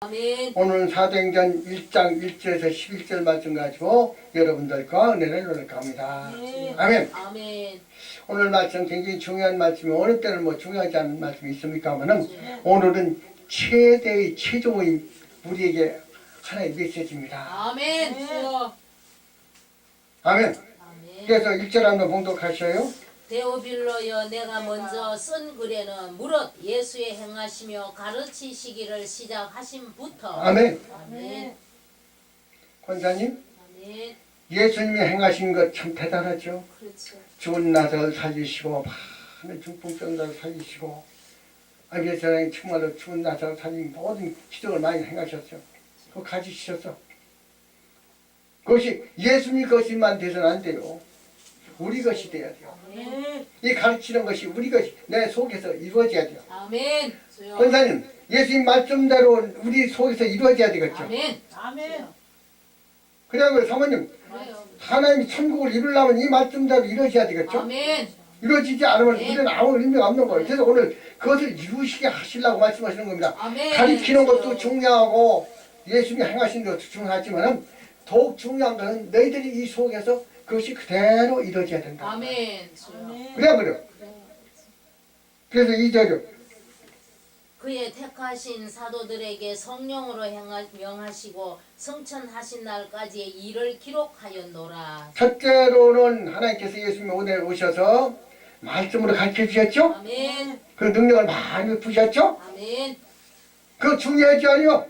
아멘. 오늘 사도행전 1장 1절에서 11절 말씀 가지고 여러분들과 은혜를 나눌까 합니다. 아멘. 아멘. 오늘 말씀 굉장히 중요한 말씀이 어느 때는 뭐 중요하지 않은 말씀이 있습니까 하면은 오늘은 최대의 최종의 우리에게 하나의 메시지입니다. 아멘. 주여. 아멘. 아멘. 그래서 1절 한번 봉독하셔요. 데오빌로여 내가 먼저 쓴 글에는 무릇 예수의 행하시며 가르치시기를 시작하신부터 아멘. 아멘. 권사님, 아멘. 예수님이 행하신 것 참 대단하죠. 그렇죠. 죽은 나사를 살리시고 많은 중풍병자를 살리시고 아버지 세상에 정말로 죽은 나사를 살린 모든 기적을 많이 행하셨죠. 그거 가지시셨어. 그것이 예수님 것이만 돼서는 안 돼요. 우리 것이 돼야 돼요. 아멘. 이 가르치는 것이 우리 것이 내 속에서 이루어져야 돼요. 아멘. 권사님, 예수님 말씀대로 우리 속에서 이루어져야 되겠죠. 아멘. 아멘. 그래요, 사모님. 그래요. 하나님이 천국을 이루려면 이 말씀대로 이루어져야 되겠죠. 아멘. 이루어지지 않으면 네. 우리는 아무 의미가 없는 거예요. 그래서 오늘 그것을 이루시게 하시려고 말씀하시는 겁니다. 아멘. 가리키는 것도. 중요하고 예수님이 행하신 것도 중요하지만 더욱 중요한 것은 너희들이 이 속에서 그것이 그대로 이루어져야 된다. 아멘. 그래 그래요. 그래서 이 절요. 그의 택하신 사도들에게 성령으로 행하, 명하시고 성천하신 날까지의 일을 기록하였노라. 첫째로는 하나님께서 예수님이 오늘 오셔서 말씀으로 가르쳐 주셨죠. 아멘. 그 능력을 많이 부셨죠. 아멘. 그거 중요하지 아니요?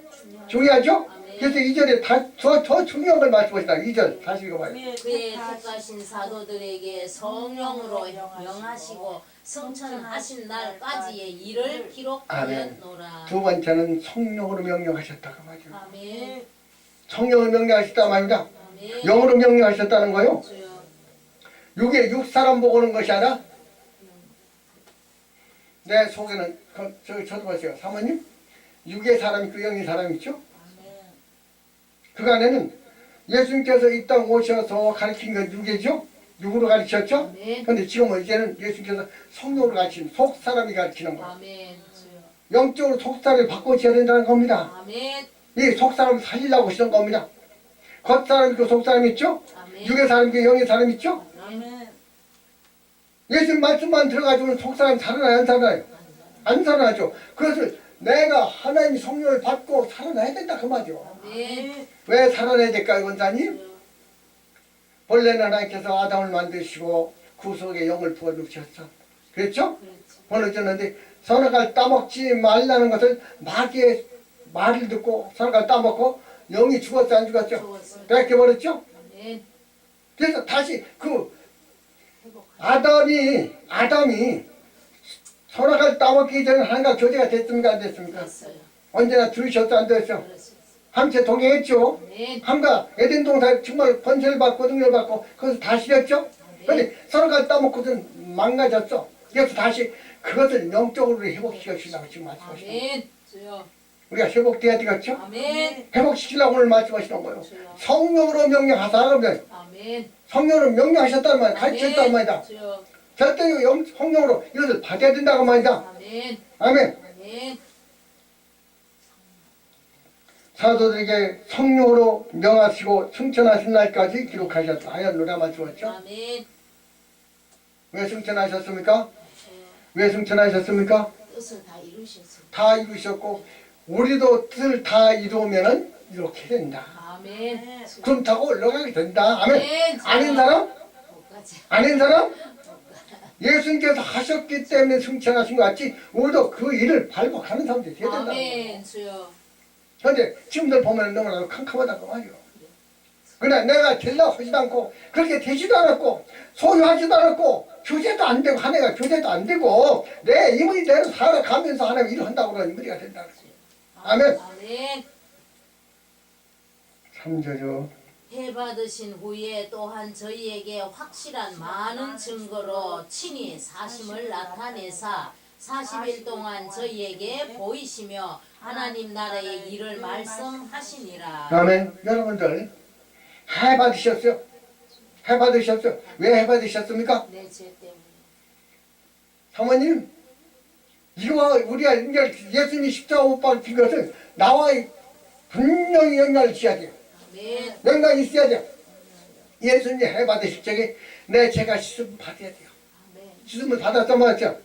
중요하죠? 그래서 이절에 다, 더, 더 중요한 걸 말씀하시다. 이절 다시 읽어봐요. 그의 택하신 사도들에게 성령으로 명하시고 성천하신 날까지의 일을 기록하였노라. 두 번째는 성령으로 명령하셨다고 말이죠. 아멘. 성령을 명령하셨다 말입니다. 아멘. 영으로 명령하셨다는 거요. 주여. 육에 육 사람 보고 오는 것이 아니라 내 속에는 그, 저기 쳐다보세요. 사모님 육의 사람 있고 영의 사람 있죠. 그간에는 예수님께서 이 땅 오셔서 가르친 건 육이죠. 육으로 가르쳤죠. 근데 지금은 이제는 예수님께서 성령으로 가르치는 속 사람이 가르치는 거예요. 아멘. 주여. 영적으로 속 사람을 바꿔줘야 된다는 겁니다. 아멘. 이 속 사람을 살리려고 하시는 겁니다. 겉 사람 있고 속 사람 있죠. 아멘. 육의 사람 있고 영의 사람 있죠. 아멘. 예수님 말씀만 들어가지고는 속 사람 살아나요, 안 살아나요? 안 살아나죠. 그것을 내가 하나님의 성령을 받고 살아나야 된다 그 말이죠. 아멘. 왜 살아나야 될까요, 원사님? 본래는 하나님께서 아담을 만드시고 그 속에 영을 부어주셨어. 그렇죠? 그렇죠. 보내줬는데 선악을 따먹지 말라는 것을 마귀의 말을 듣고 선악을 따먹고 영이 죽었어 안 죽었죠? 뺏겨버렸죠? 그래서 다시 그. 아담이 아담이 선악을 따먹기 전에 하나님과 교제가 됐습니까 안 됐습니까? 됐어요. 언제나 들으셨어 안 들으셨어? 그렇습니다. 함께 동행했죠? 아멘. 함과 에덴 동산 정말 번세를 받고 능력을 받고 그것을 다 실었죠? 근데 선악을 따먹고는 망가졌어. 그래서 다시 그것을 영적으로 회복시키려고 지금 말씀하시는 거예요. 아멘. 주여. 우리가 회복돼야 되겠죠? 아멘. 회복시키려고 오늘 말씀하시는 거예요. 주여. 성령으로 명령하사 그러면. 성령으로 명령하셨단 말이야. 가르쳤단 말이다. 주여. 절대 영, 성령으로 이것을 받아야 된다고 말이다. 아멘. 아멘. 아멘. 사도들에게 성령으로 명하시고 승천하신 날까지 기록하셨다. 하였노라 말씀하셨죠. 아멘. 왜 승천하셨습니까? 주여. 왜 승천하셨습니까? 뜻을 다 이루셨습니다. 다 이루셨고 우리도 뜻을 다 이루면은 이렇게 된다. 아멘. 그럼 타고 올라가게 된다. 아멘. 아멘. 아닌 사람? 아닌 사람? 예수님께서 하셨기 때문에 승천하신 것 같이 우리도 그 일을 발복하는 사람들이 돼야 된다. 아멘. 주여. 그런데 지금들 보면 너무나도 캄캄하다고 말이요. 그러나 내가 되려고 하지도 않고 그렇게 되지도 않았고 소유하지도 않았고 교제도 안 되고 하나가 교제도 안 되고 내 임의대로 살아가면서 하나님 일을 한다고 그러는 임의가 된다. 아멘. 아멘. 3절요. 해 받으신 후에 또한 저희에게 확실한 많은 증거로 친히 사심을 나타내사 40일 동안 저희에게 보이시며 하나님 나라의 일을 말씀하시니라. 아멘. 여러분들 해 받으셨어요. 해 받으셨어요. 왜 해 받으셨습니까? 내죄 때문에. 사모님 이거 우리가 이제 예수님이 십자가 못 박힌 것은 나와 분명히 연관을 지어야 돼요. 아멘. 연관이 있어야 돼요. 예수님이 해받으실 적에 내 죄가 씻음 받아야 돼요. 아멘. 씻음을 받았단 말이죠.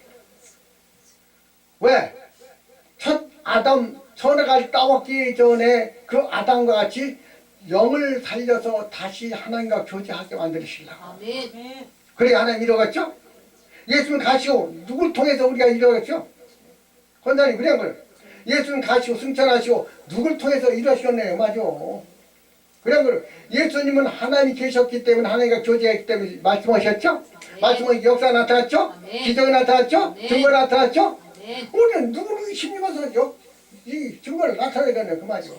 왜? 첫 아담 선악을 따먹기 전에 그 아담과 같이 영을 살려서 다시 하나님과 교제하게 만드시려고. 아멘. 그래 하나님 이루어갔죠? 예수님 가시고 누굴 통해서 우리가 이루어갔죠? 권사님 그래 그래. 예수님 가시고 승천하시고 누굴 통해서 이루어지겠네요. 맞아. 그래 그래. 예수님은 하나님이 계셨기 때문에 하나님과 교제했기 때문에 말씀하셨죠? 말씀은 역사 나타났죠? 아멘. 기적이 나타났죠? 아멘. 증거 나타났죠? 우리는 누구를 역, 이 증거를 나타내야 되네 그 말이죠.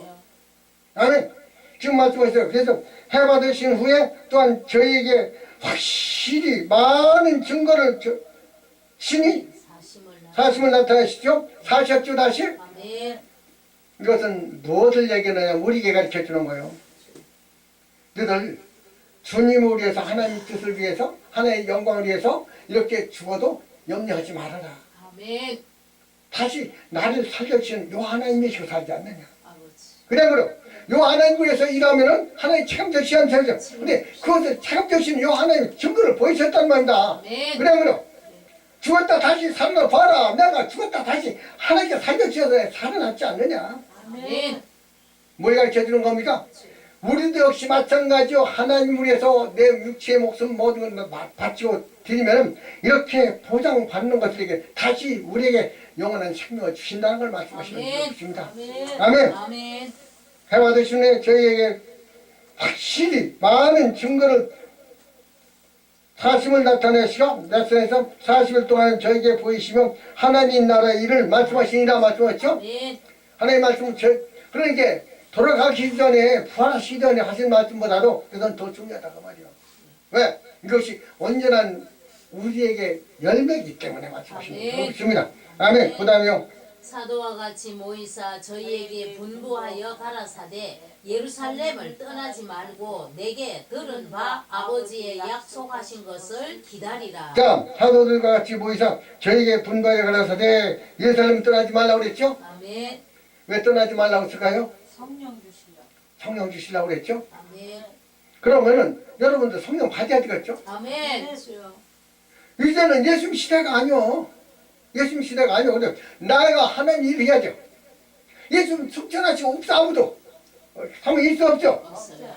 아멘. 지금 말씀하셨어요. 그래서 해받으신 후에 또한 저희에게 확실히 많은 증거를 저, 신이 사심을 나. 나타내시죠. 사셨죠 다시. 이것은 무엇을 얘기하느냐 우리에게 가르쳐 주는 거예요. 너희들 주님을 위해서 하나님의 뜻을 위해서 하나님의 영광을 위해서 이렇게 죽어도 염려하지 말아라. 아멘. 다시 나를 살려주신 요 하나님의 시고 살지 않느냐. 아버지. 그래 그럼 요 하나님을 위해서 일하면은 하나님 책임져시 않잖아요. 근데 그것을 책임져시는 요 하나님 증거를 보이셨단 말입니다. 아멘. 그래 그럼 죽었다 다시 살아 봐라. 내가 죽었다 다시 하나님께 살려주셔서 살아났지 않느냐. 아멘. 뭘 가르쳐 주는 겁니까? 우리도 역시 마찬가지요. 하나님을 위해서 내 육체의 목숨 모든 걸 바- 바치고 드리면 이렇게 보장받는 것들에게 다시 우리에게 영원한 생명을 주신다는 걸 말씀하시는. 것입니다. 아멘. 아멘. 아멘. 해와 대신에 저희에게 확실히 많은 증거를 사심을 나타내시고 내선에서 40일 동안 저에게 보이시며 하나님 나라의 일을 말씀하시니라 말씀하셨죠? 아멘. 하나님 말씀 저 그러니까 돌아가기 전에 부활하시기 전에 하신 말씀보다도 그건 더 중요하다고 말이요. 왜? 이것이 온전한 우리에게 열매이기 때문에 말씀하시는 아멘. 것입니다. 아멘. 그 다음에요. 사도와 같이 모이사 저희에게 분부하여 가라사대 예루살렘을 떠나지 말고 내게 들은 바 아버지의 약속하신 것을 기다리라. 자, 사도들과 같이 모이사 저에게 분부하여 가라사대 예루살렘 떠나지 말라고 그랬죠? 아멘. 왜 떠나지 말라고 했을까요? 성령 주시려. 성령 주시려고 그랬죠? 아멘. 그러면은 여러분들 성령 받아야 되겠죠? 아멘. 주여. 이제는 예수님 시대가 아니요. 예수님 시대가 아니요. 근데 나가 하나님 일을 해야죠. 예수님 숙전하시고 없어 아무도. 어, 하면 있어 없죠? 없어요.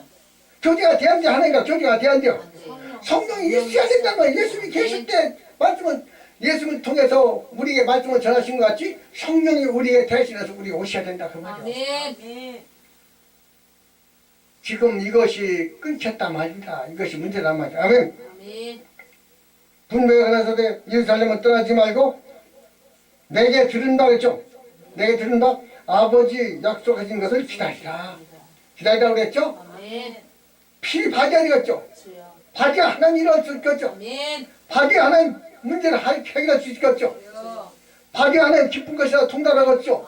교제가 돼야지 하나님과 교제가 돼야죠. 안 돼요. 성령이 있어야 된다는 거예요. 예수님이 계실 때 말씀은 예수님을 통해서 우리에게 말씀을 전하신 것 같이 성령이 우리에게 대신해서 우리가 오셔야 된다 그 말이에요. 아멘. 아멘. 지금 이것이 끊겼단 말입니다. 이것이 문제란 말이에요. 아멘. 아멘. 분명히 하나서대 예루살렘을 떠나지 말고 내게 들은 바 그랬죠? 내게 들은 바 아버지 약속하신 것을 기다리라. 기다리라 그랬죠? 아멘. 필히 받아야 되겠죠? 받아야 하나님 수 있겠죠? 아멘. 하나님 문제를 하- 해결할 수 있겠죠? 주여. 받아야 하나님 기쁜 것이라 통달하겠죠?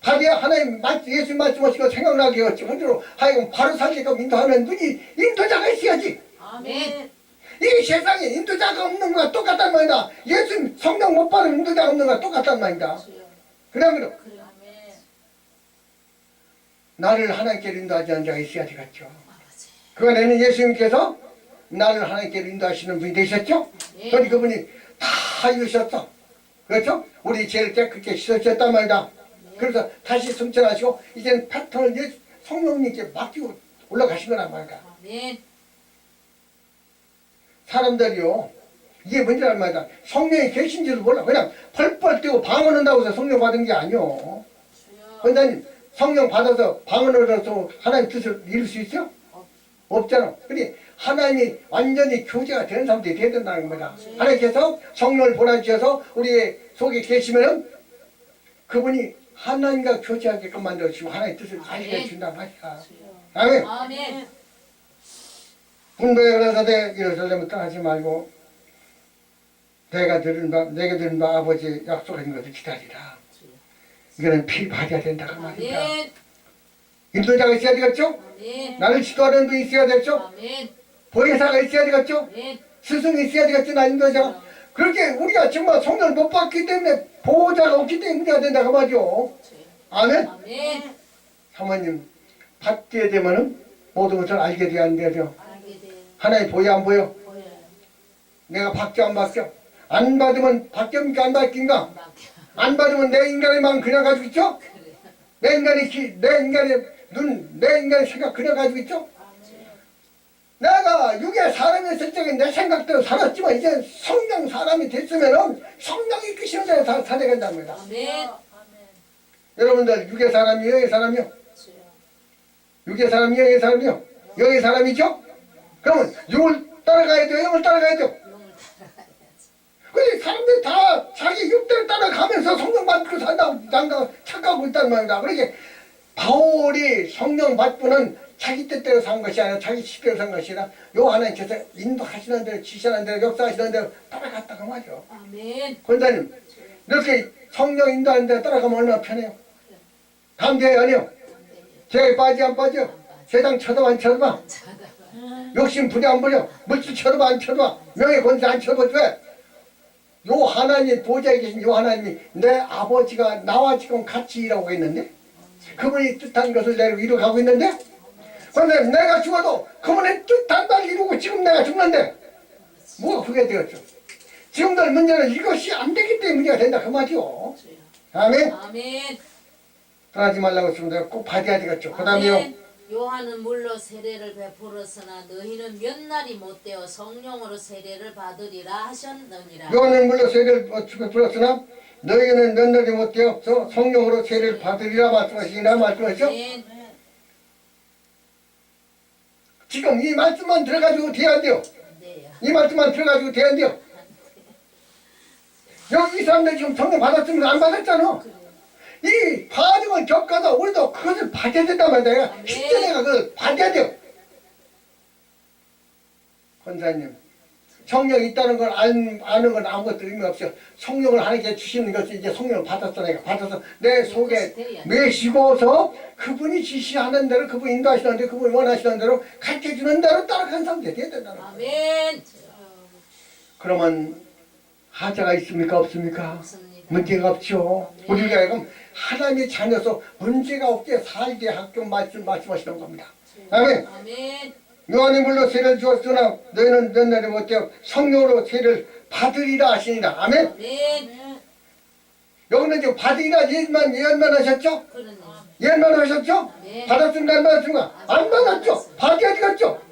받아야 하나님 말- 예수 말씀하신 거 생각나게 하겠죠? 그대로 하여금 바로 살게끔 인도하는 눈이 인도자가 있어야지. 아멘. 이 세상에 인도자가 없는 거와 똑같단 말이다. 예수 성령 못 받은 인도자가 없는 거와 똑같단 말이다. 그래. 아멘. 나를 하나님께 인도하지 않는 자가 있어야 되겠죠. 아버지. 그간에는 예수님께서 나를 하나님께 인도하시는 분이 되셨죠? 네. 그러니 그분이 다 이루셨어. 그렇죠? 우리 죄를 깨끗게 씻으셨단 말이다. 그래서 다시 승천하시고 이제는 패턴을 이제 성령님께 맡기고 올라가신 거란 말이다. 아멘. 사람들이요. 이게 문제란 말이다. 성령이 계신지도 몰라. 그냥 펄펄 뛰고 방언한다고 해서 성령 받은 게. 주여. 원장님 성령 받아서 방언을 해서 하나님 뜻을 이룰 수 있어? 없잖아. 근데 하나님이 완전히 교제가 되는 사람들이 돼야 된다는 겁니다. 하나님께서 성령을 보내주셔서 우리 속에 계시면은 그분이 하나님과 교제하게끔 만들어주시고 하나님의 뜻을 가르쳐 준단 말이야. 아멘. 아멘. 분배에 가라사대 예루살렘을 떠나지 말고 내가 들은 바 내게 들은 바 아버지 약속하신 것을 기다리라. 이거는 필히 받아야 된다 그 말이다. 인도자가 있어야 되겠죠? 아멘. 나를 지도하는 분이 있어야 되겠죠? 아멘. 보혜사가 있어야 되겠죠? 아멘. 스승이 있어야 되겠죠? 나 인도자가 그렇게 우리가 정말 성령을 못 받기 때문에 보호자가 없기 때문에 문제가 된다 그 말이죠. 아멘. 아멘. 사모님 받게 되면은 모든 것을 알게 돼야 안 되죠. 알게 돼. 하나님 보여 안 보여? 보여. 내가 받게 안 받게? 안 받으면 받깁니까 안 받긴가? 맡겨. 안 받으면 내 인간의 마음 그냥 가지고 있죠? 그래. 내 인간의 기, 내 인간의 눈, 내 인간의 생각 그냥 가지고 있죠? 내가 육의 사람이었을 적에 내 생각대로 살았지만 이제 성령 사람이 됐으면은 성령이 이끄시는 대로 다 살아간답니다. 아멘. 여러분들 육의 사람이 영의 사람이요? 육의 사람이 영의 사람이요? 영의 사람이죠? 그러면 육을 따라가야 돼요? 영을 따라가야 돼요? 근데 사람들이 다 자기 육대를 따라가면서 성령 받고 산다고 착각하고 있단 말이다. 그러게 바울이 성령 받고는 자기 뜻대로 산 것이 아니라 자기 식대로 산 것이 아니라 요 하나님께서 인도하시는 대로 지시하는 대로 역사하시는 대로 따라갔다고 말이요. 아멘. 권사님 이렇게 성령 인도하는 대로 따라가면 얼마나 편해요. 감개해요 아니요? 죄에 빠지 안 빠져? 세상 쳐도 안 쳐도 욕심 부려 안 부려? 물질 쳐도 안 쳐도 명예 권세 안 왜? 요 하나님 보좌에 계신 요 하나님이 내 아버지가 나와 지금 같이 일하고 있는데 그분이 뜻한 것을 내가 이루어가고 있는데 그런데 내가 죽어도 그분의 뜻한 날 이루고 지금 내가 죽는데 뭐가 그게 되었죠 지금들 문제는 이것이 안 되기 때문에 문제가 된다 그 말이요. 아멘 아멘. 떠나지 말라고 했으면 내가 꼭 받아야 되겠죠 그 다음에요. 요한은 물로 세례를 베풀었으나 너희는 몇 날이 못 되어 성령으로 세례를 받으리라 하셨느니라. 요한은 물로 세례를 베풀었으나 너희는 몇 날이 못되어서 성령으로 세례를 받으리라 말씀하시니라 말씀하시죠? 아멘. 지금 이 말씀만 들어가지고 돼야 돼요? 네요. 이 말씀만 들어가지고 돼야 돼요? 여기 이 사람들 지금 성령 받았으면 안 받았잖아. 이 과정을 겪어서 우리도 그것을 받아야 된단 말이야 아멘. 십자내가 그걸 받아야 돼요. 권사님 성령이 있다는 걸 알, 아는 건 아무것도 의미 없어요 성령을 하나님께 주시는 것이 이제 성령을 받았어 내가 받아서 내 속에 메시고서 그분이 지시하는 대로 그분이 인도하시는 대로 그분이 원하시는 대로 가르쳐주는 대로 따라가는 사람들이 돼야 된다는 거예요 아멘. 그러면 하자가 있습니까 없습니까? 없습니다. 문제가 없죠. 네. 우리가 지금 하나님의 자녀서 문제가 없게 살게 학교 말씀 말씀하시는 겁니다. 아멘. 아멘. 요한이 물로 세를 주었으나 너희는 몇 날이 못되어 성령으로 세를 받으리라 하시니라. 아멘. 아멘. 여기는 지금 받으리라 예만 예언만 하셨죠? 예언만 하셨죠? 네. 받았습니까 안 받았습니까? 안 받았죠. 받아야 되겠죠.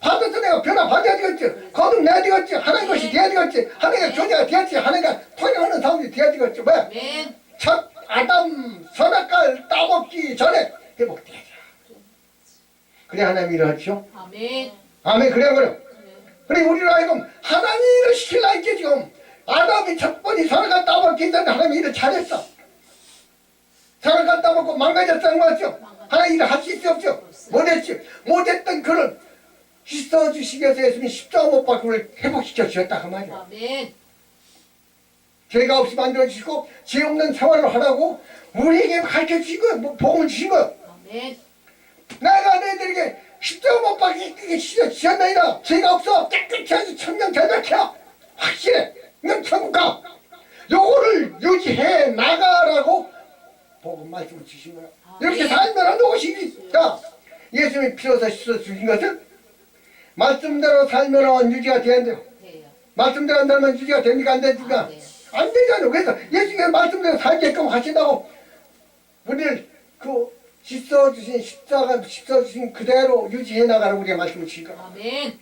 받아서 내가 변화 받아야 되겠지. 거듭내야 되겠지. 하나님 것이 돼야 되겠지. 하나님의 네. 존재가 돼야지. 하나님과 통용하는 사람이 돼야 되겠지. 왜? 첫 아담 선악과를 따먹기 전에 회복돼야죠. 그래 하나님 일을 하죠. 아멘. 아멘 그래 그래. 그래 우리는 하여금 하나님 일을 시키려 이게 지금 아담이 첫 번이 선악과 따먹기 전에 하나님 일을 잘했어. 선악과 따먹고 망가졌다는 거죠. 하나님 일을 할 수 있어 없죠. 못했지. 못했던 그를 씻어 주시기 위해서 예수님이 십자가 못 우리를 회복시켜 주셨다 그 말이야. 아멘. 죄가 없이 만들어 주시고 죄 없는 생활을 하라고 우리에게 가르쳐 주신 거예요. 뭐 복음을 주신 거예요. 아멘. 내가 너희들에게 십자가 못 박히게 시켜 주셨나이다. 죄가 없어. 깨끗이 천명 잘 밝혀. 확실해. 넌 천국 가. 요거를 유지해 나가라고 복음 말씀을 주신 거예요. 이렇게 살면 무엇이지? 자, 예수님이 피로서 씻어 주신 것은 말씀대로 살면 유지가 되는데요. 말씀대로 안 살면 유지가 됩니까? 안 됩니까? 안 돼요. 안 되잖아요. 그래서 예수님의 말씀대로 살게끔 하신다고 우리를 그 씻어주신 십자가 씻어주신 그대로 유지해 나가라고 우리가 말씀을 주신 거예요. 아멘.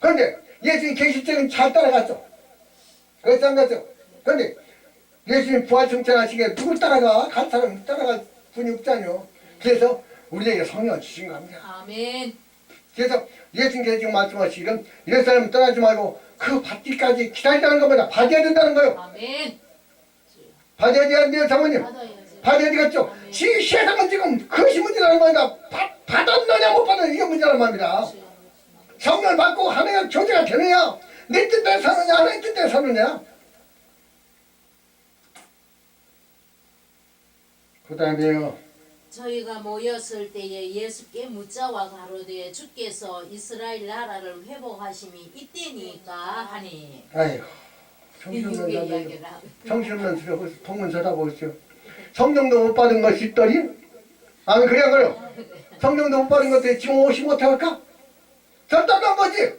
그런데 예수님 계실 때는 잘 따라갔죠. 그래서 안 갔죠. 그런데 예수님 부활 승천하시게 누굴 따라가? 갈 사람 따라갈 분이 없잖아요. 그래서 우리에게 성령을 주신 겁니다. 아멘. 그래서 예수님께서 지금 말씀하시기는 이런 사람 떠나지 말고 그 받기까지 기다리다는 겁니다. 받아야 된다는 거예요. 아멘. 받아야 돼요, 사모님. 받아야 지. 받아야 되겠죠. 지 세상은 지금 그것이 문제라는. 받, 받았느냐 못 받았느냐 이게 문제라는 말입니다. 성령을 받고 하나님 교제가 되느냐 내 뜻대로 사느냐 하나님 뜻대로 사느냐 그 다음에요 저희가 모였을 때에 예수께 묻자와 가로되 주께서 이스라엘 나라를 회복하심이 이때니까 하니 아이고 정신없는. 정신없는 소리 쳐다보고 있어요. 성령도 못 받은 것이 있더니 아니 그래 그래요. 성령도 못 받은 것들이 지금 오시 못할까? 절단한 거지.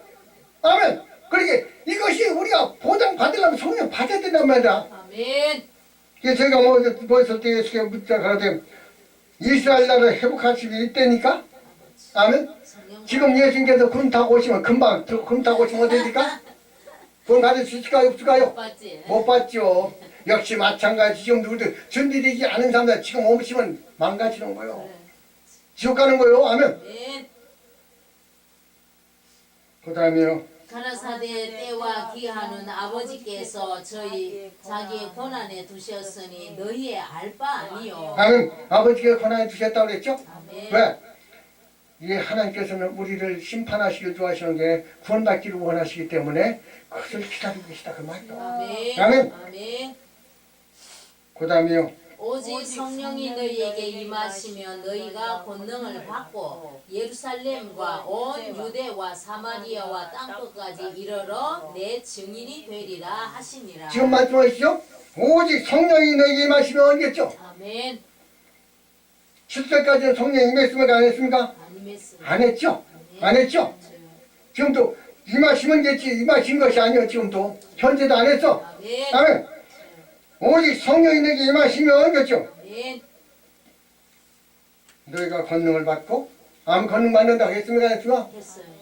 아멘. 그러게 이것이 우리가 보장 받으려면 성령 받아야 된단 말이야. 아멘. 이게 제가 뭐 보였을 때 예수께 묻자 가라되 이스라엘 나라를 회복할 수 있다니까. 아멘. 지금 예수님께서 금 타고 오시면 금방 저- 금 타고 오시면 어떻습니까? 돈 가질 수 있을까요? 없을까요? 받지. 못 받죠. 역시 마찬가지 지금 누구들 준비되지 않은 사람들 지금 오시면 망가지는 거예요. 그래. 지옥 가는 거예요. 아멘. 아멘. 그 다음에요. 가라사대 때와 기한은 아버지께서 저희 자기의 권한에 두셨으니 너희의 알 바 아니요. 아멘. 아버지가 권한에 두셨다고 그랬죠? 아멘. 왜? 이게 하나님께서는 우리를 심판하시길 좋아하시는 게 구원받기를 원하시기 때문에 그것을 기다리고 계시다 그 말이에요. 아멘. 아멘. 아멘. 그 다음에요. 오직 성령이 너희에게 임하시면 너희가 권능을 받고 예루살렘과 온 유대와 사마리아와 땅끝까지 이르러 내 증인이 되리라 하시니라. 지금 말씀하시죠? 오직 성령이 너에게 임하시면 언겠죠? 아멘. 7절까지는 성령이 임했습니까? 안 했습니까? 안 했죠? 안 했죠? 지금도 임하시면 됐지 임하신 것이 아니요 지금도 현재도 안 했어 아멘. 아멘 오직 성령이 내게 임하시면 그렇죠 아멘. 너희가 권능을 받고 아무 권능 받는다 했습니까 했어요.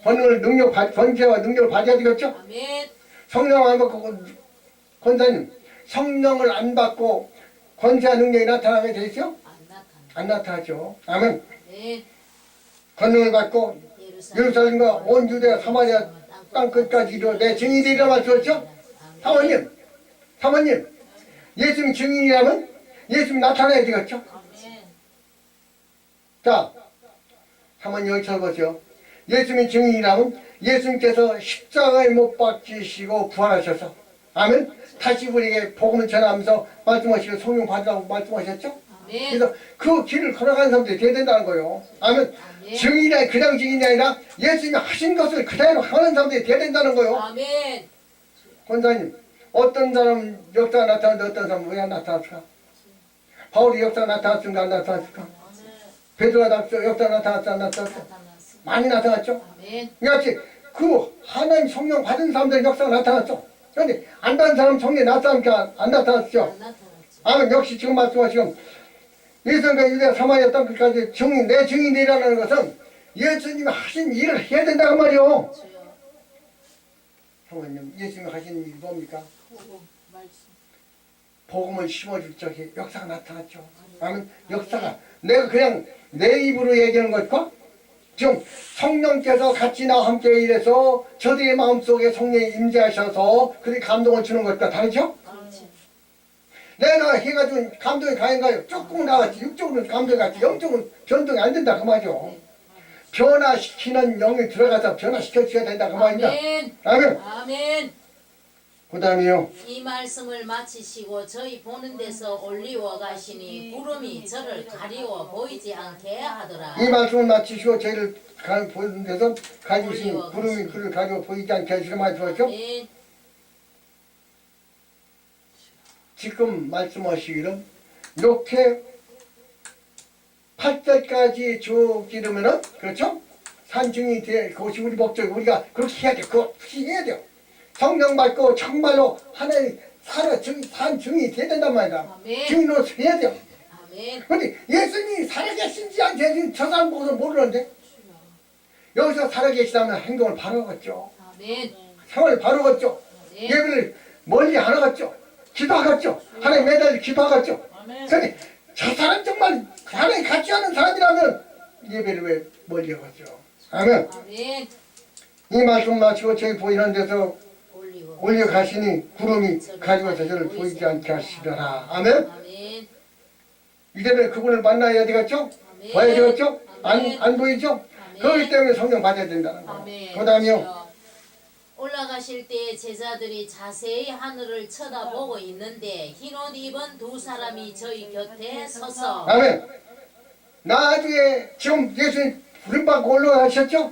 권능을 능력 받 권세와 능력을 받아야 되겠죠 아멘. 성령 안 받고 권- 권사님 성령을 안 받고 권세와 능력이 나타나게 돼 있어요 안 나타나. 안 나타나죠 아멘 아멘. 권능을 받고 예루살렘과 온 유대와 사마리아 땅 끝까지 이르러 내 증인이 되리라 말씀하셨죠 사모님, 사모님, 예수님 증인이라면 예수님 나타나야 되겠죠? 자, 사모님 여기 쳐보세요. 예수님 증인이라면 예수님께서 십자가에 못 박히시고 부활하셔서 아멘. 다시 우리에게 복음을 전하면서 말씀하시고 성령 받으라고 말씀하셨죠? 그래서 그 길을 걸어가는 사람들이 돼야 된다는 거예요. 아멘. 아멘. 증인이 그냥 증인이 아니라 예수님이 하신 것을 그대로 하는 사람들이 돼야 된다는 거예요. 아멘. 권사님, 어떤 사람 역사가 나타났는데 어떤 사람은 왜안 나타났을까? 바울이 역사가 나타났습니까? 안 나타났을까? 베드로가 나- 역사가 나타났어? 안? 나타났어. 많이 나타났죠? 그렇지. 그 하나님 성령 받은 사람들 역사가 나타났죠? 그런데 안 받은 사람 성령 나타나니까 안 나타났죠? 아멘. 역시 지금 말씀하시면 예수님과 유대 사마리아 땅끝까지 증인, 내 증인이라는 것은 예수님이 하신 일을 해야 된다고 말이요. 사모님, 예수님이 하신 일이 뭡니까? 보고 말씀. 복음을 심어줄 적에 역사가 나타났죠. 아멘. 역사가 내가 그냥 내 입으로 얘기하는 것과 지금 성령께서 같이 나와 함께 일해서 저들의 마음속에 성령이 임재하셔서 그들이 감동을 주는 것과 다르죠? 내가 해가지고 감동이 가인가요? 조금은 나왔지 육적으로는 감동이 갔지 영적으로는 변동이 안 된다 그 말이죠. 변화시키는 영이 들어가서 변화시켜 줘야 된다 그 말입니다. 아멘. 아멘. 아멘. 그 다음에요. 이 말씀을 마치시고 저희 보는 데서 올리워 가시니 구름이 저를 가리워 보이지 않게 하더라. 이 말씀을 마치시고 저희를 가, 보는 데서 가지신 구름이 그를 가지고 보이지 않게 하시고 말씀하죠. 아멘. 지금 말씀하시기를 이렇게 8절까지 쭉 기르면은 그렇죠? 산증이 돼 그것이 우리 목적 우리가 그렇게 해야 돼 그거 해야 돼요 성령 받고 정말로 하나의 살아 증, 산 증이 돼야 된단 말이야 아멘. 증인으로 해야 돼요 아멘. 근데 예수님이 살아계신지 안 계신지 저 사람 보고서 모르는데 여기서 살아계시다면 행동을 바로 아멘. 생활을 바로 걷죠 아멘. 예배를 멀리 하나갔죠. 기도하겠죠. 하나님 매달 기도하겠죠. 그런데 저 사람 정말 하나님 같이 하는 사람이라면 예배를 왜 멀리 하겠죠. 아멘. 아멘. 이 말씀 마치고 저희 보이는 데서 올려가시니 구름이 가지고서 저를 보이지 않게 하시더라. 아멘. 아멘. 이제는 그분을 만나야 되겠죠. 아멘. 봐야 되겠죠. 안, 아멘. 안 보이죠. 아멘. 그렇기 때문에 성령 받아야 된다는. 거예요. 그 다음에요. 주여. 올라가실 때 제자들이 자세히 하늘을 쳐다보고 있는데 흰옷 입은 두 사람이 저희 곁에 서서 아멘. 나중에 지금 예수님 부름받고 올라가셨죠?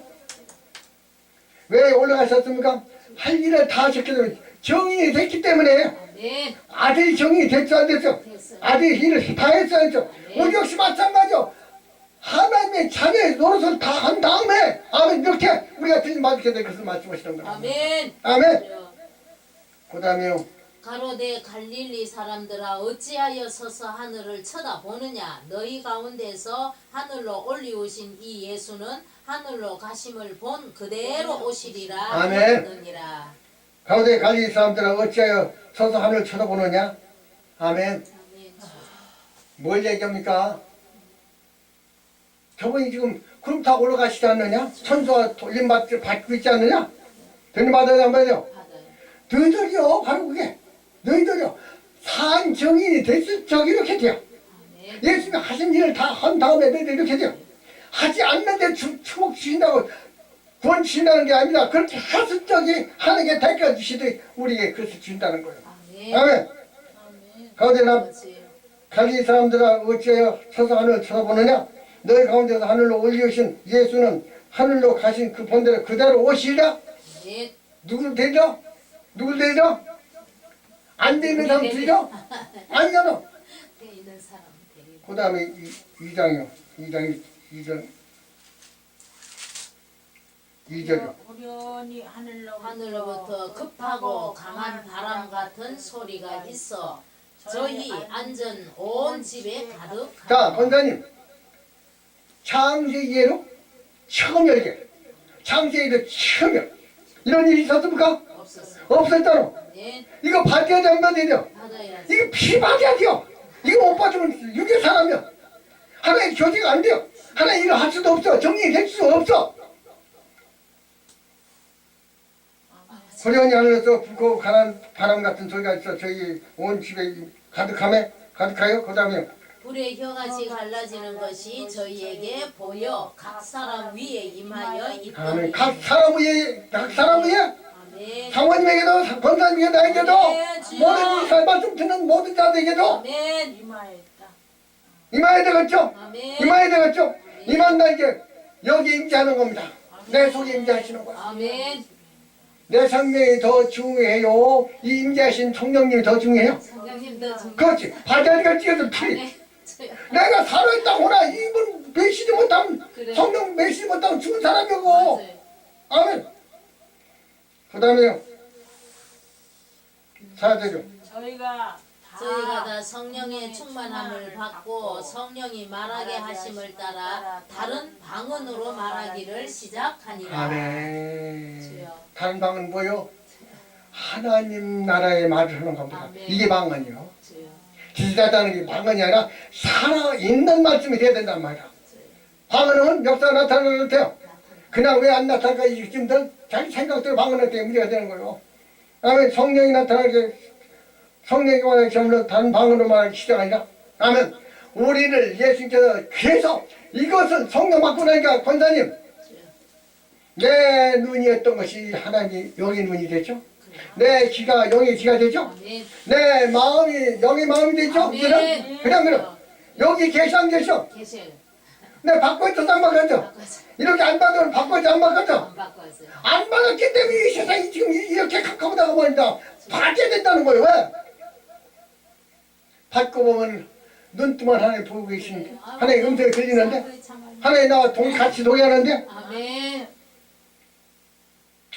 왜 올라가셨습니까? 할 일을 다 때문에 정인이 됐기 때문에 아멘. 아들이 정인이 됐죠 안 됐죠? 됐어요. 아들이 일을 다 했어 안 했죠? 네. 우리 역시 마찬가지요. 하나님의 자녀의 노릇을 다 한 다음에 아멘 이렇게 우리가 드린 받게 될 것을 말씀하시는 거예요. 아멘. 아멘. 그래요. 그 다음에요. 가로대 갈릴리 사람들아 어찌하여 서서 하늘을 쳐다보느냐 너희 가운데서 하늘로 올리우신 이 예수는 하늘로 가심을 본 그대로 오시리라 아멘. 하느니라 가운데 갈릴리 사람들은 어찌하여 서서 하늘을 쳐다보느냐? 아멘. 아멘. 뭘 얘기합니까? 저분이 지금 구름 타고 올라가시지 않느냐? 천수와 돌림 받, 받고 있지 않느냐? 돌림 받아야? 받아요. 너희들이요 바로 그게 너희들이요 산 정인이 됐을 적 이렇게 돼요 아멘. 예수님이 하신 일을 다 한 다음에 너희들 이렇게 돼요 하지 않는데 주, 주목 주신다고 구원 주신다는 게 아니라 그렇게 했을 적이 하나님께 대가 주시되 우리에게 그것을 준다는 거예요 아멘. 가운데 나. 갈리 사람들아 어찌하여 서서 하늘을 쳐다보느냐 너희 가운데서 하늘로 올리우신 예수는 하늘로 가신 그 본대로 그대로 오시리라 아멘. 누굴 데려? 누굴 데려? 안 되는 사람 데려? 아니잖아. 그 데리고 그 다음에 이장이요이장이 이장이절이요 우연히 하늘로 하늘로부터 급하고 강한 바람 같은 소리가 있어 저희 앉은 온 집에 자, 가득하고 권사님. 창세기에로 처음 열게. 창세기에로 처음 열. 이런 일이 있었습니까? 없었어. 없었잖아. 네, 이거 받아야 돼, 안 받아야 돼요? 받아야지. 이거 피 받아야 돼요. 이거 못 받으면 유괴 사람이야. 하나의 교제가 안 돼요. 하나의 일을 할 수도 없어. 정리될 수 없어. 소련이 하늘에서 불고 가난 바람 같은 소리가 있어 저희 온 집에 가득함에 가득하여 그 다음에 불의 혀같이 갈라지는 것이 저희에게 보여 각 사람 위에 임하여 있더니 각 사람 위에 각 사람 위에 아멘 사모님에게도 권사님에게도 나에게도 주여. 모든 이스라엘 말씀 듣는 모든 자들에게도 아멘 이마에. 임하야 되겠죠? 임하야 되겠죠? 임한다 이제 여기 임재하는 겁니다. 내 속에 임재하시는 거야. 아멘. 내 생명이 더 중요해요. 이 임재하신 성령님이 더 중요해요? 그렇지. 바다리가 피 아멘. 저요. 내가 살아있다고 하나 이분 메시지 못하면 그래. 성령 메시지 못하면 죽은 사람이고. 아멘. 그 다음에요. 사야 되죠? 저희가 다 저희가 다 성령의 충만함을 받고 성령이 말하게 하심을 따라 다른 방언으로 말하기를 시작하니라. 아멘 주여. 다른 방은 뭐요? 하나님 나라의 말을 하는 겁니다 아멘. 이게 방언이요 주여. 지지다다는 게 방언이 아니라 살아있는 말씀이 돼야 된단 말이야 방언은 역사가 나타나는 돼요 그냥 왜 안 나타날까 이쯤들 자기 생각대로 방언할 때 문제가 되는 거예요. 아멘 성령이 나타나게 다른 방언으로 말하기 시작하니까 아멘 우리를 예수님께서 계속 이것은 성령 받고 나니까 권사님 내 눈이었던 것이 하나님 영의 눈이 되죠. 내 귀가 영의 귀가 되죠. 내 마음이 영의 마음이 되죠. 그냥 그냥 그냥 여기 계시 안 계셔. 내 바꿔 있어도 안 바꿔줘. 바꿔서 이렇게 안 받으면 바꿔지 안 바꿔줘. 안 받았기 때문에 이 세상이 지금 이- 이렇게 가까우다가 보니까 받게 된다는 거예요. 왜? 받고 보면 눈뜨만 하나님 보고 계신 하나의 음성이 들리는데 하나님 나와 동 같이 동의하는데 아멘.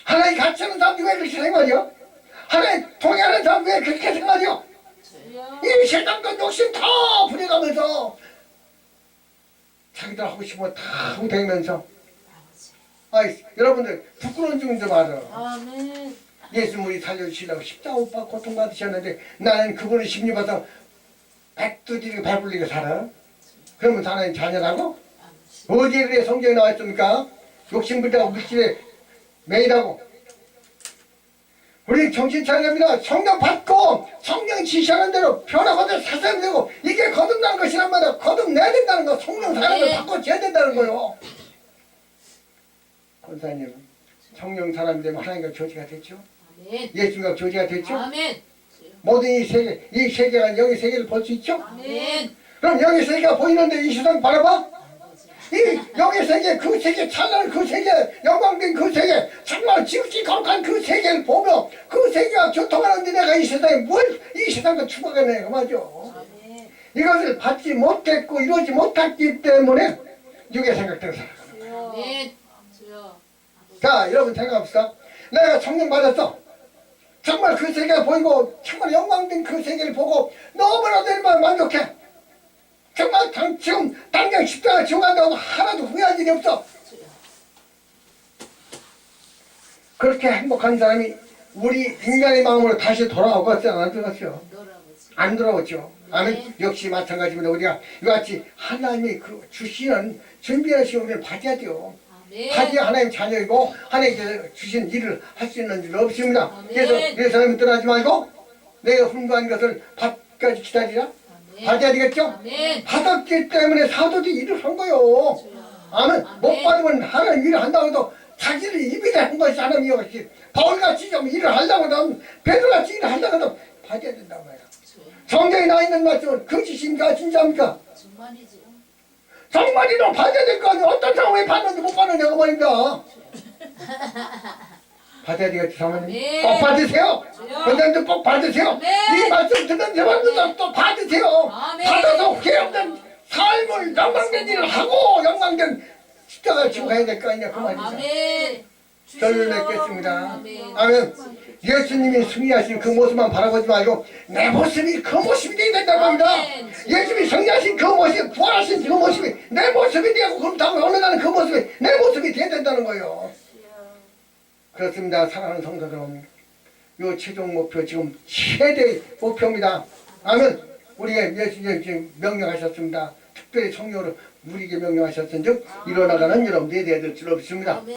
하나님 같이 하는 사람이 왜 그렇게 생각하죠? 하나님 동의하는 사람이 왜 그렇게 생각하죠? 주여 이 세상과 욕심 다 부려가면서 자기들 하고 싶은 거다 하고 다니면서 아이 여러분들 부끄러운 좀좀 알아. 아멘 예수 우리 살려주시려고 십자가 못 받고 고통받으셨는데 나는 그분을 심리받아 백두지게 배불리게 살아 그러면 하나님 자녀라고? 어디에 그래 성경에 나와 있습니까? 욕심부리다고 물질에 매이라고 우리 정신 차려야 합니다 성령 받고 성령 지시하는 대로 변화받아 사사야 되고 이게 거듭나는 것이란 말이야 거듭내야 된다는 거 성령 사람을 네. 바꿔 줘야 된다는 거요 권사님 성령 사람이 되면 하나님과 교제가 됐죠 아멘. 예수님과 교제가 됐죠 아멘. 모든 이 세계, 이 세계가 영의 세계를 볼 수 있죠? 아멘. 그럼 영의 세계가 보이는데 이 세상 바라봐? 이 영의 세계 그 세계 찬란한 그 세계 영광된 그 세계 정말 지극히 거룩한 그 세계를 보며 그 세계와 교통하는데 내가 이 세상에 뭘 이 세상과 추가하네 그 말이죠 아멘. 이것을 받지 못했고 이루지 못했기 때문에 육의 생각대로 살아가는 거예요. 자 여러분 생각합시다 내가 성령 받았어 정말 그 세계가 보이고 정말 영광된 그 세계를 보고 너무나도 얼마나 만족해 정말 당, 지금 당장 십자가 지고 간다고 하나도 후회할 일이 없어. 그렇게 행복한 사람이 우리 인간의 마음으로 다시 돌아오겠어요 안 너라고지. 안 돌아오죠 아멘 네. 역시 마찬가지입니다 우리가 이같이 하나님이 그 주시는 우리를 받아야 돼요 하지 하나님 자녀이고 하나님께서 주신 일을 할 수 있는 일 없습니다. 아멘. 그래서 내 사람이 떠나지 말고 내가 훈구한 것을 받까지 기다리라. 받아야 되겠죠? 아멘. 받았기 때문에 사도들이 일을 한 거요. 주여. 아멘. 못. 받으면 하나님 일을 한다고 해도 자기를 입이 되는 것이 하나님이 것이 바울같이 좀 일을 하려고 하면 베드로같이 일을 하려고 하면 받아야 된다고 해요. 주여. 성경에 나와 있는 말씀은 거짓입니까? 진짜입니까? 정말이지 요. 정말이로 받아야 될 거 아니에요. 어떤 사람이 받는지 못 받느냐고 말입니다. 받아야 되겠지, 사모님. 아멘. 꼭 받으세요. 주여. 원장님 꼭 받으세요. 아멘. 이 말씀 듣는 여러분들도 또 받으세요. 아멘. 받아서 회없는 삶을 영광된 일을 하고 영광된 십자가 지고 가야 될 거 아니냐 그 말이죠. 아멘. 결론 맺겠습니다. 아멘. 예수님이 승리하신 그 모습만 바라보지 말고 내 모습이 그 모습이 되야 된다고 합니다. 예수님이 승리하신 그 모습, 부활하신 그 모습이 내 모습이 되고 그럼 다음에 올라가는 그 모습이 내 모습이 돼야 된다는 거예요. 그렇습니다. 사랑하는 성도 여러분. 요 최종 목표 지금 최대 목표입니다. 아멘. 우리가 예수님 지금 명령하셨습니다. 특별히 성령으로 우리에게 명령하셨은 즉 일어나가는 여러분들이 되야 될줄 없습니다. 아멘.